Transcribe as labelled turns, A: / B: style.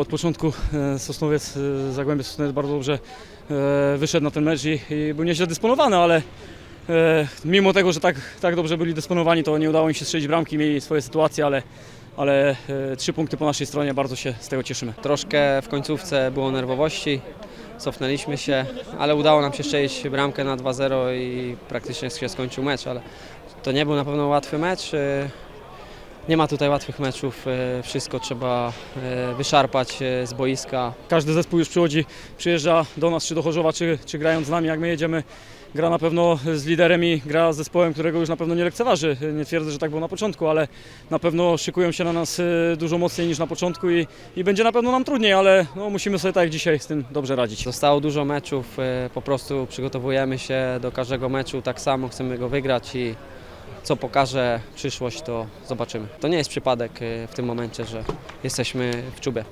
A: Od początku e, Sosnowiec, e, Zagłębie Sosnowiec bardzo dobrze e, wyszedł na ten mecz i, i był nieźle dysponowany, ale mimo tego, że tak, tak dobrze byli dysponowani, to nie udało im się strzelić bramki, mieli swoje sytuacje, ale, ale trzy punkty po naszej stronie, bardzo się z tego cieszymy.
B: Troszkę w końcówce było nerwowości, cofnęliśmy się, ale udało nam się strzelić bramkę na 2-0 i praktycznie się skończył mecz, ale to nie był na pewno łatwy mecz. Nie ma tutaj łatwych meczów, e, wszystko trzeba e, wyszarpać e, z boiska.
A: Każdy zespół już przychodzi, przyjeżdża do nas, czy do Chorzowa, czy, czy grając z nami, jak my jedziemy, gra na pewno z liderem i gra z zespołem, którego już na pewno nie lekceważy. Nie twierdzę, że tak było na początku, ale na pewno szykują się na nas dużo mocniej niż na początku i, i będzie na pewno nam trudniej, ale no, musimy sobie tak jak dzisiaj z tym dobrze radzić.
B: Zostało dużo meczów, po prostu przygotowujemy się do każdego meczu tak samo, chcemy go wygrać i co pokaże przyszłość, to zobaczymy. To nie jest przypadek e, w tym momencie, że jesteśmy w czubie.